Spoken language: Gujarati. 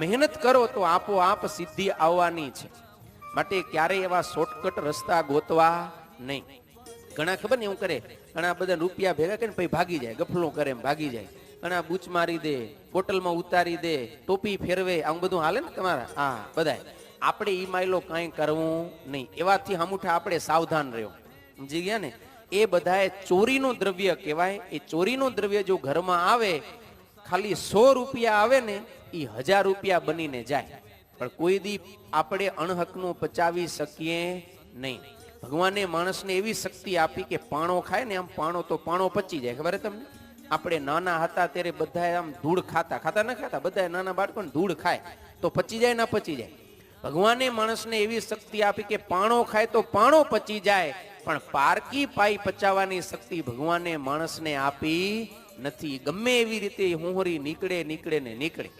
મહેનત કરો તો આપોઆપ સિદ્ધિ આવવાની છે. માટે ક્યારેય એવા શોર્ટકટ રસ્તા ગોતવા નહીં. ઘણા ખબર ને એવું કરે, ઘણા બધા રૂપિયા ભેગા કરીને પછી ભાગી જાય, ગફલો કરે એમ ભાગી જાય. ઘણા બૂચ મારી દે, બોટલમાં ઉતારી દે, ટોપી ફેરવે, આવું બધું હાલે ને તમારા? હા, બધાય. આપણે ઈ માયલો કાંઈ કરવું નહીં. એવાથી હમુઠા આપણે સાવધાન રહ્યો સમજી ગયા ને? એ બધાએ ચોરીનું દ્રવ્ય કહેવાય. એ ચોરીનું દ્રવ્ય જો ઘરમાં આવે, ખાલી સો રૂપિયા આવે ને એ હજાર રૂપિયા બનીને જાય. પણ કોઈ દી આપણે અણહકનું પચાવી શકીએ નહીં. ભગવાને માણસને એવી શક્તિ આપી કે પાણો ખાય ને આમ પાણો તો પાણો પચી જાય. ખબર તમને? આપણે નાના હતા ત્યારે બધા આમ ધૂળ ખાતા. ખાતા ન ખાતા? બધા નાના બાળકોને ધૂળ ખાય. તો પચી જાય ના પચી જાય. ભગવાને માણસને એવી શક્તિ આપી કે પાણો ખાય તો પાણો પચી જાય. પણ પારકી પાઈ પચાવવાની શક્તિ ભગવાને માણસને આપી નથી. ગમે એવી રીતે હુંહરી નીકળે નીકળે ને નીકળે.